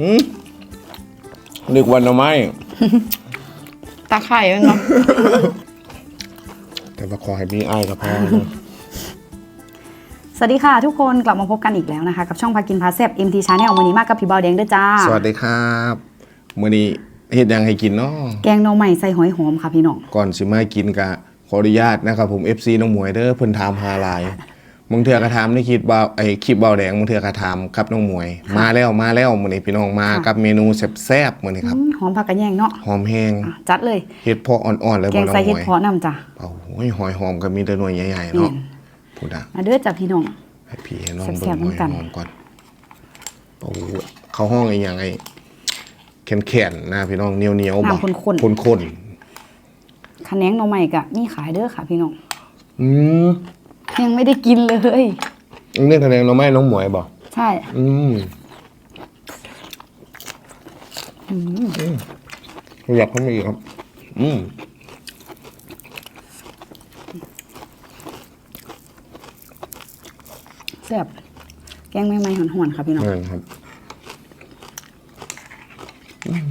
หืมนึกวันเอาไหมตาไข่มันเนาะแต่ว่าขอให้มีไอ้ายกับพ่อนะสวัสดีค่ะทุกคนกลับมาพบกันอีกแล้วนะคะ กับช่องพากินพาแซบ MT Channel วันนี้มากกับพี่เบาแดงด้วยจ้า สวัสดีครับมื้อนี้เฮ็ดหยังให้กินเนาะแกงหน่อใหม่ใส่หอยหอมค่ะพี่น้อง ก่อนสิมากินกะขออนุญาตนะครับผม FC น้องหมวยเด้อเพิ่นถามหาหลาย มึงเถื่อกระถามในคลิปเบาไอ้คลิปเบาแดงมึงเถื่อกระถามครับน้องหมวย มาแล้วมาแล้วมื้อนี้พี่น้องมากับเมนูแซ่บๆมื้อนี้ครับอืมหอมผักกระแยงเนาะหอมแห้งอะจัดเลยเฮ็ดเพาะอ่อนๆเลยแกบ่งน้องใส่หเห็ดมวยเพาะน้ำจ้ะโอ้โหหอยหอมก็มีแต่หน่วยใหญ่ๆนี่เนาะพูดอะมาเด้อจ้ะพี่น้อง ให้พี่ให้น้องแซ่เบิ่บงๆหอยน้ำกัน หอมก่อนโอ้โหเข้าห้องไอ้หยังไอ้แข็งๆนะพี่น้องเหนียวๆบ่น้ำข้นข้นๆขะแนงหน่อใหม่กะมีขายเด้อค่ะพี่น้องๆอืม ยังไม่ได้กินเลยเรื่องแสดงเราไม่น้องหมวยบ่ใช่อืมอยากเข้ามาอีกครับ อืมแซ่บแกงใหม่ๆหอนๆค่ะพี่น้อง นั่นครับ อืม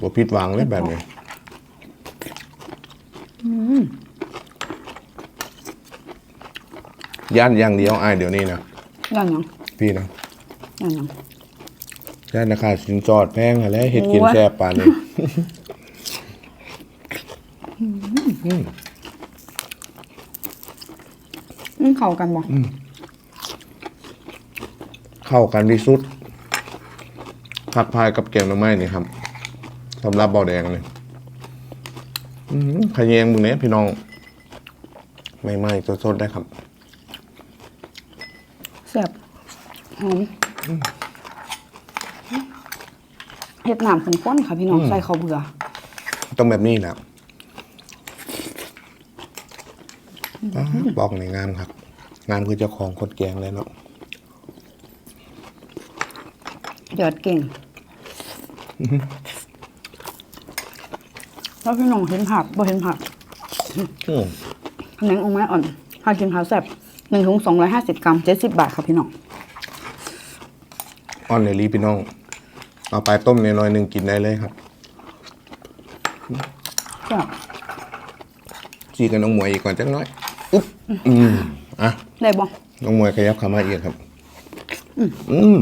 บ่ผิดหวังเลยแบบนี้ ย่านอย่างเดียวอายเดี๋ยวนี้นะย่างหยังพี่นะย่างหยัง ย่านราคาสินจอดแพงอะไรเห็ดกินโอ้ย แซ่บปานนี้อืมเข้ากันบ่เข้ากันที่สุดผักพายกับแกงหน่อไม้นี่ครับสำหรับเบาแดงเลยอืมขยงมึงเนี้ยพี่น้อง ไม่ไหม้สดๆได้ครับ แซ่บ หอมเห็ดหนามข้นๆค่ะพี่น้อง ใส่ข้าวเบื่อ ต้องแบบนี้แหละอ่าบอกในงามครับ งามคือเจ้าของคนแกงเลยเนาะเดือดเก่งแล้วพี่น้องเห็นผักบ่เห็นผักอืมแหนงองไม้อ่อนพากินข้าวแซ่บหนึ่งถุงสองร้อยห้าสิบกรัมเจ็ดสิบบาทค่ะพี่น้อง อ่อนเลยลีพี่น้อง เอาไปต้มในน้อยๆหนึ่งกินได้เลยครับแซ่บจีกันน้องหมวยอีกก่อนจักหน้อยอุ๊บอืมอะ ได้บ่น้องมวยขยับขามาอีกครับ อืม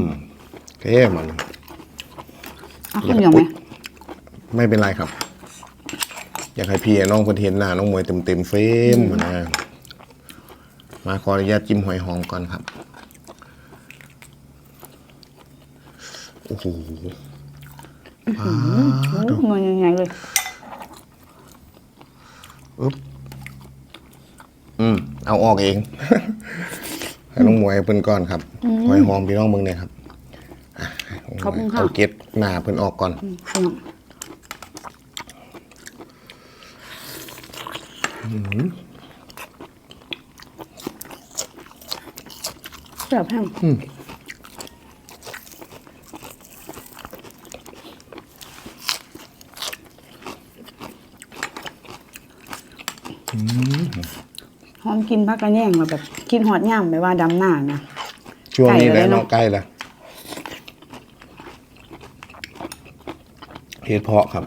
แค่มัน เอาข้าวเหนียวไหมไม่เป็นไรครับ อยากให้พี่น้องคนเห็นหน้าน้องมวยเต็มเต็มๆเฟรมนะ มาขออนุญาตจิ้มหอยหอมก่อนครับ โอ้โหโอ้เงินยังไงเลยอึ๊บอืม เอาออกเองให้น้องมวยเพิ่นก่อนครับหอยหอมพี่น้องเบิ่งเนี่ยครับอะให้น้งมวยขอบคุณค่ะเอาเก็ดหน้าเพิ่นออกก่อนพี่น้องแซ่บแห้ง กินผักกระแยงมาแบบกินหอดย่ำไม่ว่าดำหน้านะช่วงนี้ไก่แหเลล้ยวเนอะเนาะใกล้ละเห็ดเพาะครับ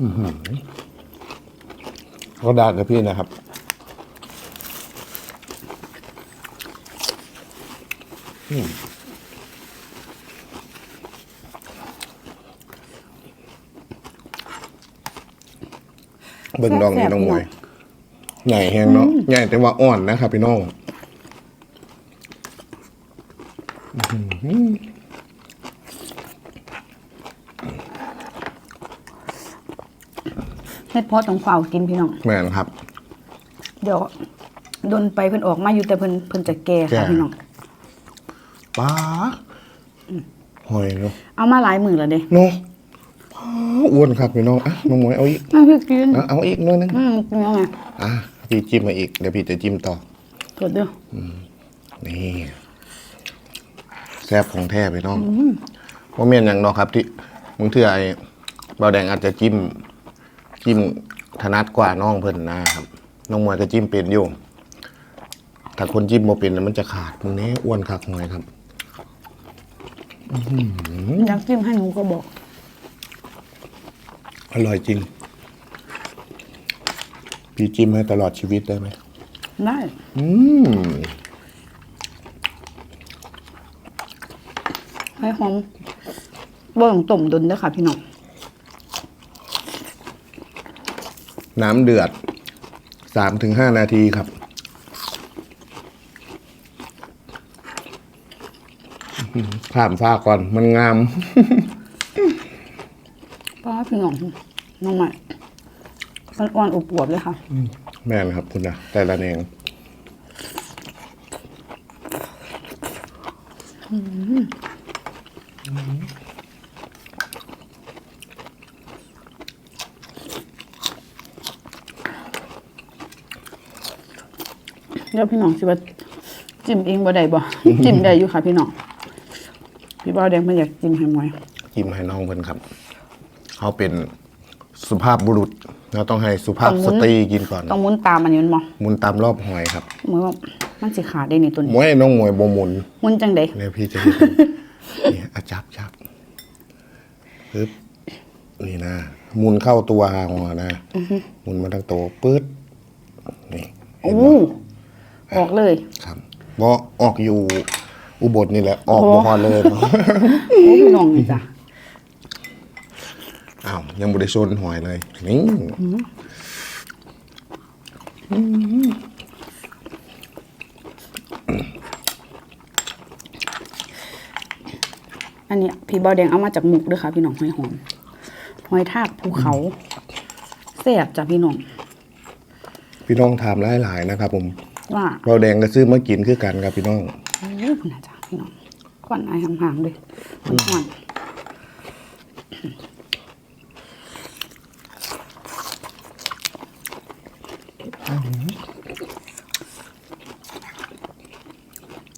อือหือก็ได้กับพี่นะครับ บิ่งดองนี่น้องมวยใหญ่แฮงเนาะใหญ่แต่ว่าอ่อนนะครับพี่น้องเฮ็ดเพอต้องเฝ้ากินพี่น้อง แม่นครับ เดี๋ยวโดนไปเพิ่นออกมาอยู่แต่เพิ่นเพิ่นจะแก่แก่ค่ะพี่น้อง ป้าหอยเนาะเอามาหลายมือแล้วเด้เนาะป้า อ้วนครับพี่น้องอะน้องมวยเอาอีกมาพี่กินอะเอาอีกหน่อยนึงอืมกินยังไงอะพี่จิ้มมาอีกเดี๋ยวพี่จะจิ้มต่อ กดเด้อนี่แซ่บของแท้พี่น้องว่าเมียนอย่างเนอกครับ ที่มึงเถื่อไอ้เบาแดงอาจจะจิ้ม จิ้มถนัดกว่าน้องเพิ่นนะครับ น้องมวยก็จิ้มเป็นอยู่ถ้าคนจิ้มโมเป็นแล้วมันจะขาดมึงนี้อ้วนคักหน่อยครับ อยากจิ้มให้หนูก็บอก อร่อยจริง พี่จิ้มให้ตลอดชีวิตได้ไหม ได้อืมให้หอมบ่ต้องต้มดนเด้อค่ะพี่น้อง น้ำเดือดสามถึงห้านาทีครับ ข้ามฟ้าก่อนมันงาม ป้าพี่น้องน้องใหม่มันอ่อนอบอวบเลยค่ะ แม่นครับ คุณนะแต่ละเองเดี๋ยวพี่น้องสิว่าจิ้มเองบ่ได้บ่ จิ้มได้อยู่ค่ะ พี่น้อง พี่บ่าวแดงมันอยากจิ้มให้หมวยจิ้มให้น้องเพิ่นครับ เขาเป็นสุภาพบุรุษเราต้องให้สุภาพสตรีกินก่อนต้องหมุนตามอันนี้มันบ่หมุนตามรอบหอยครับเหมือนว่ามันสิขาดได้นี่ตัวมนี้วยน้องมวยบหมุนหมุนจังได๋เนี่ยพี่จะเห็นนี่อะจับจับปึ๊บนี่นะหมุนเข้าตัวหัวนะหมุนมาทั้งตัวปึ๊ดนี่เห็โอ้นบ่ออกเลยครับบ่ออกอยู่อุบลนี่แหละออกโอ้บ่พอเลยเนาะโอ้พี่น้องนี่จ้ะ อ้าวยังบ่ได้ชนหอยเลยนี่อันนี้พี่บ่าวแดงเอามาจากหมุกเด้อค่ะ พี่น้องหอยหอมหอยทากภูเขาแซ่บจ้ะพี่น้อง พี่น้องถามหลายๆนะครับ ผม ว่าเราแดงก็ซื้อมากินคือกันครับพี่น้องโอ้ยคุณอาจารย์พี่น้องควันไอายห่างๆเลยควันควัน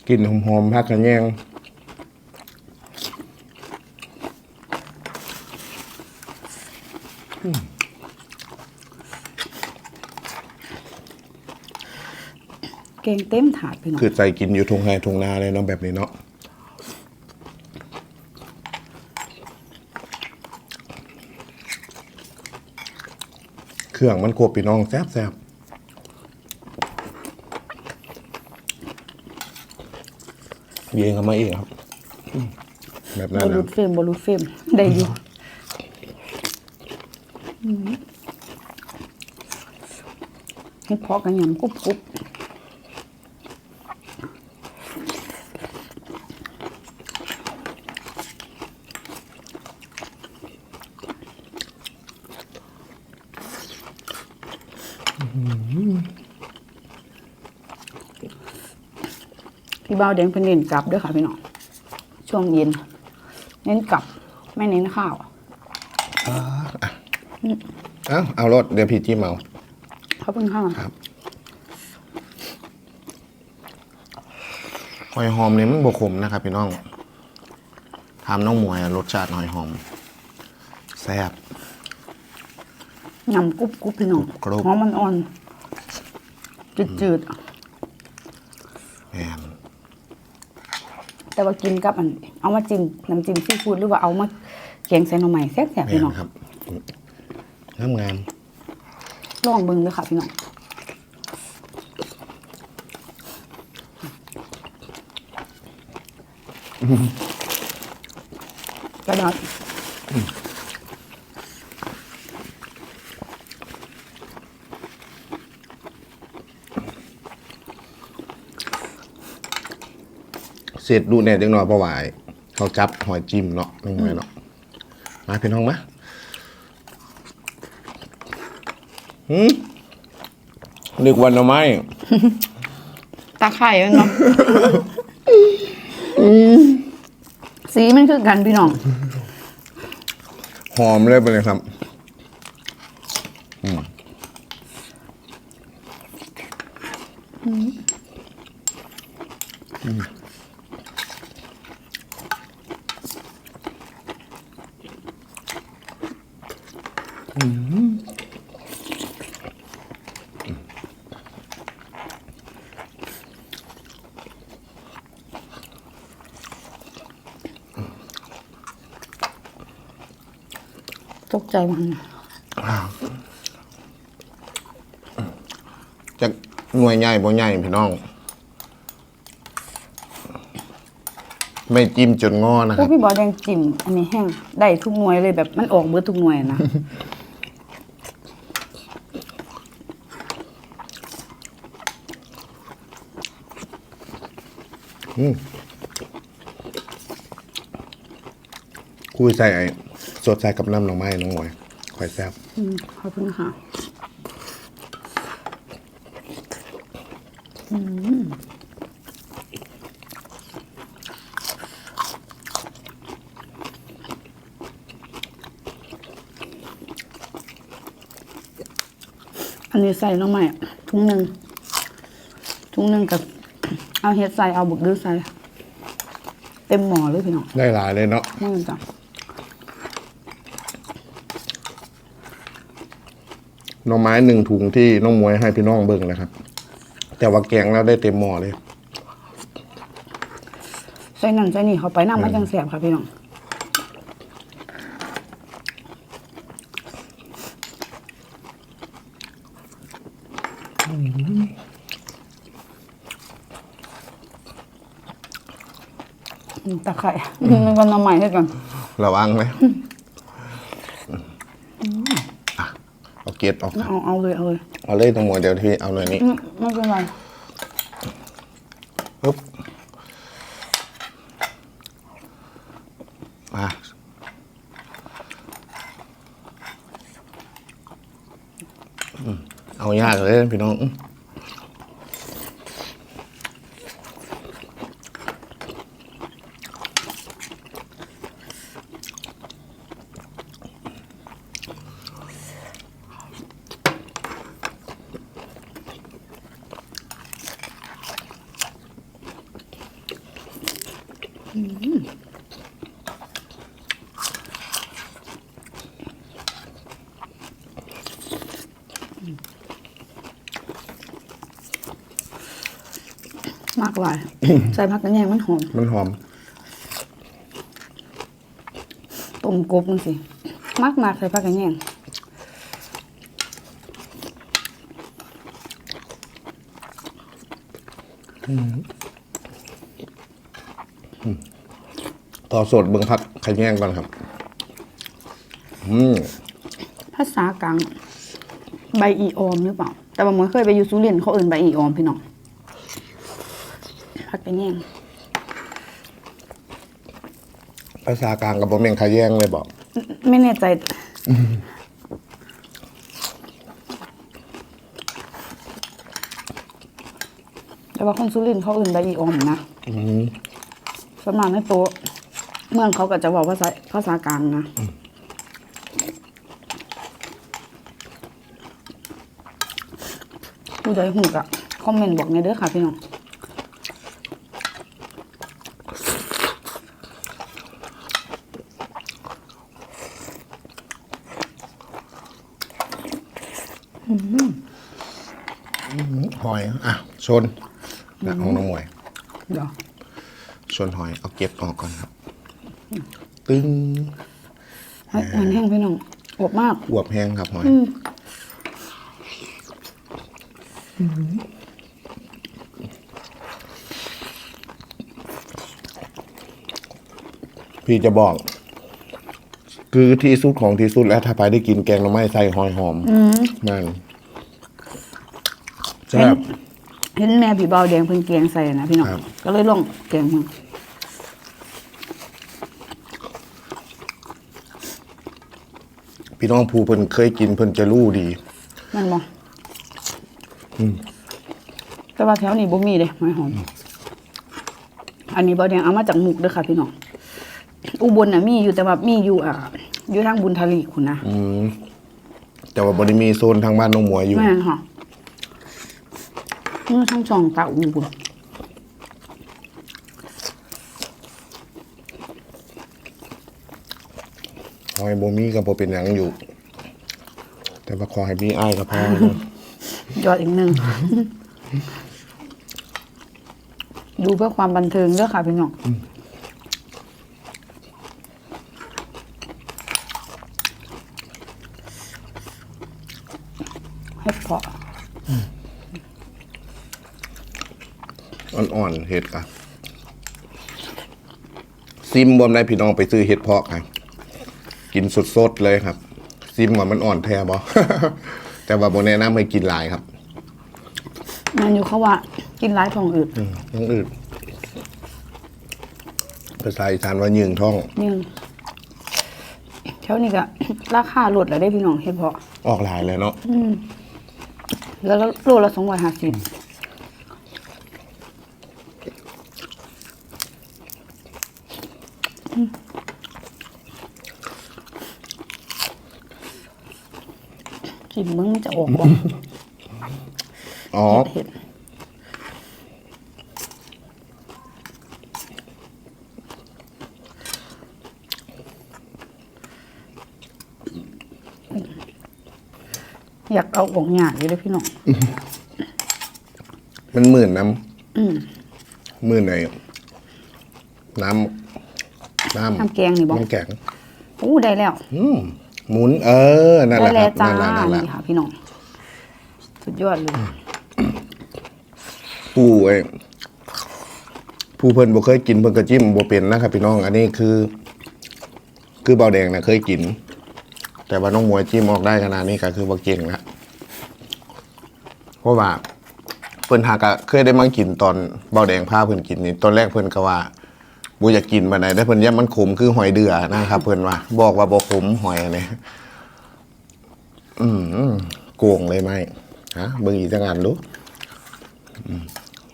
กลิ่นหอมๆพักกันแยงเกงเต็มถาดพี่น้องคือใจกินอยู่ทงไฮทงนาเลยเนาะแบบนี้เนาะเครื่องมันกบพี่น้องแซ่บแซ่บ เย็นเข้ามาอีกครับอืมแบบบนั้นอลูนะดเฟรมบอลูดเฟรมได้อยู่อืมเฮ็ดเพอกันยำกรุบกรุบ พี่เบาแดงเป็นเน้นกลับด้วยค่ะพี่น้องช่วงเย็น เน้นกลับไม่เน้นข้าวเอาเอารถเดี๋ยวพี่จิ้มเอาเขาเป็นข้าวครับหอยหอมเนี่ยมันบวขมนะครับพี่น้องทำน้องหมวยอะรสชาติหอยหอมแซ่บยำกรุบกรุบพี่น้องกรุบหอมมันอ่อน จืดจืด แมน ๆ แต่ว่ากินกับอันเอามาจิ้มน้ำจิ้มซีฟู้ดหรือว่าเอามาแกงใส่หน่อไม้แซ่บๆแมพี่นน้องครับงามงามลองเบิ่งเลยค่ะพี่น้องกระดาษ เสร็จดูเนี่ยจังหน่อยประวายเขาจับหอยจิ้มเนาะน้องหมวยเนาะมาพี่น้องมาหืมนึกวันเอาไหมตาไข่มันเนาะสีมันคือกันพี่น้อง หอมเลยไปเลยครับ ตกใจมันจะหน่วยใหญ่บ่ใหญ่พี่น้อง ไม่จิ้มจนงอนะคพวรักบ พี่บอแดงจิ้มอันนี้แห้งได้ทุกหน่วยเลยแบบมันออกเบิดทุกหน่วยนะ คุยใส่ไอ้ สดใส่กับน้ำหน่อไม้น้องหมวยคอยแซ่บอืมขอบคุณค่ะอืมอันนี้ใส่ลงมาถุงหนึ่งถุงหนึ่งกับ เอาเห็ดใส่เอาบุกดื้อใส่ เต็มหม้อเลยพี่น้องได้หลายเลยเนาะนี่มันจ้ะ หน่อไม้หนึ่งถุงที่น้องหมวยให้พี่น้องเบิ่งนะครับ แต่ว่าแกงแล้วได้เต็มหม้อเลย ใส่นั่นใส่นี่เขาไปน้ำมันจังแสบค่ะพี่น้องอืมตะไคร่มันวันน้ำใหม่ให้กันระวังไหมอะ เอาเกล็ดออกครับเอาเอาเลยเอาเลยเอาเลยน้องหมวยเดี๋ยวที่เอาหน่อยนี้อืมไม่เป็นไรปุ๊บอะอืมเอายากเลยพี่น้อง มากหลายใส่ผักกระแยงมันหอมมันหอม ต้มกบนึงสิ มากมากใส่ผักกระแยง ต่อสดเบิ่งพักขยงก่อนครับ อืมภาษากลางใบอีออมหรือเปล่า แต่บางคนเคยไปอยู่สุรินทร์เขาเอื่นใบอีออมพี่น้องผักกระแยงภาษากลางกับผมเองขยงเลยบอก ไม่แน่ใจแต่ว่าคนสุรินทร์เขาอื่นใบอีออมนะอืม สวนมากในโต๊ะเมืองเขาก็จะบอกภาษาภาษากลางนะผู้ใดหูกะคอมเมนต์บอกในอยเด้อค่ะพี่น้องหอย อะ ชนนะของน้องหมวย เดี๋ยว ชนหอยเอาเก็บออกก่อนครับ ตึงให้มันแห้งพี่น้องอบมากอวบแห้งครับหอย พี่จะบอก คือที่สุดของที่สุดแล้วถ้าไปได้กินแกงหน่อไม้ใส่หอยหอมนั่นแซ่บ เห็นแม่ผีเบาแดงเพิ่นแกงใส่นะพี่น้อง ครับ ก็เลยลองแกงมัน พี่น้องภูเพิ่นเคยกินเพิ่นจะรู้ดีนั่นบ่แต่ว่าแถวนี้บ่มีเด้หอยหอม อันนี้เบาแดงเอามาจากมุกเด้อค่ะ พี่น้อง อุบลน่ะมีอยู่แต่ว่ามีอยู่อ่าอยู่ทางบุญทลีคุณนะอืมแต่ว่าบริมีโซนทางบ้านน้องหมวยอยู่ แม่นค่ะนี่ทั้งสองตาอูบุญ ให้บ่มีก็บ่เป็นหยังอยู่ แต่ว่าขอให้มีอ้ายก็พออยอดอีกหนึ่ง ดูเพื่อความบันเทิงด้วยค่ะพี่น้องให้เพาะอ่อนๆเห็ดค่ะซิมบ่ได้พี่น้องไปซื้อเห็ดเพาะค่ะ กินสดๆเลยครับ ซิมว่ามันอ่อนแท้บ่แต่ว่าโบแนะนำให้กินหลายครับมันอยู่เขาว่า กินร้ายทองอืดอืมอยังอื่นภาษาอีสานว่ายืงท้องนี่แถวนี้ก็ ราคาลดแล้วได้พี่น้องเฮ็ดเพาะออกหลายเลยเนาะแล้วโลละสองร้อยห้าสิบ กินมึงมันจะออกบ่อ๋อเห็ดอยากเอาออกหยาดอยู่เลยพี่น้องมันหมื่นน้อืมำหมื่นในน้ำน้ำน้ำแกงนี่บอกน้ำแกงอู้ได้แล้ว อืม หมุนเออนั่นแหได้ละคแล้รัวบจ้านั่นแหละนั่นแหละนี่ค่ะพี่น้องสุดยอดเลยผู้ไอ้ผู้เพิ่นบ่เคยกินเพิ่นก็จิ้มบ่เป็นนะครับพี่น้องอันนี้คือ คือเบาแดงนะเคยกิน แต่ว่าน้องมวยจิ้มออกได้ขนาดนี้ก็คือบ่เก่งละเพราะว่าเพิ่นหากะเคยได้มากินตอนเบาแดงพาเพิ่นกินนี่ตอนแรกเพิ่นก็ว่า บ่อยากกินปานใดแต่เพิ่นย่ามันขมคือหอยเดือนะครับ เพิ่นว่า บอกว่าบ่ขมหอยอันนี้อืมโกงเลยไหมฮะเบิ่งอีกจังอันดู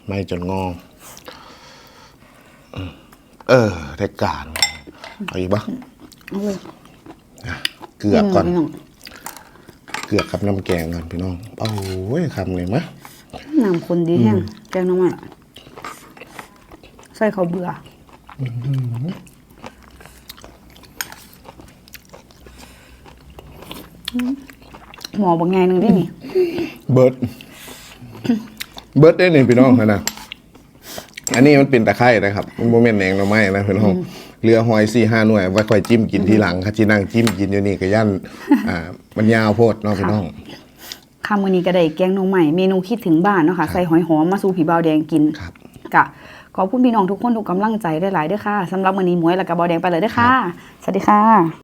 ไม่จนงออืมเออได้การเอาอีกปะเอาเลยเกลือก่อนพี่น้องเกลือกับน้ำแกงก่อนพี่น้องโอ้ยคำเลยมะน้ำคนดีแห้งแกงหน้ำมันใส่ข้าวเบื่ออ หมอบางไงหนึ่งได้นี่เบิร์ดเบิร์ดได้หนึ่งพี่น้องนะอันนี้มันเป็นตะไคร่นะครับมันโมเมนแหนงเราไม่นะพี่น้องเรือหอยสี่ห้าหน่วยไว้คอยจิ้มกินทีหลังค่ะที่นั่งจิ้มกินอยู่นี่ก็ยันอ่ามันยาวโพดเนาะพี่น้องคำวันนี้ก็ได้แกงหน้องใหม่เมนูคิดถึงบ้านเนาะค่ะใส่หอยหอมมาสู่ผีบาวแดงกินครับกะ ขอบคุณพี่น้องทุกคนทุกกำลังใจได้หลายๆเด้วยค่ะสำหรับวันนี้หมวยและกะบาวแดงไปเลยเด้วยค่ะ สวัสดีค่ะ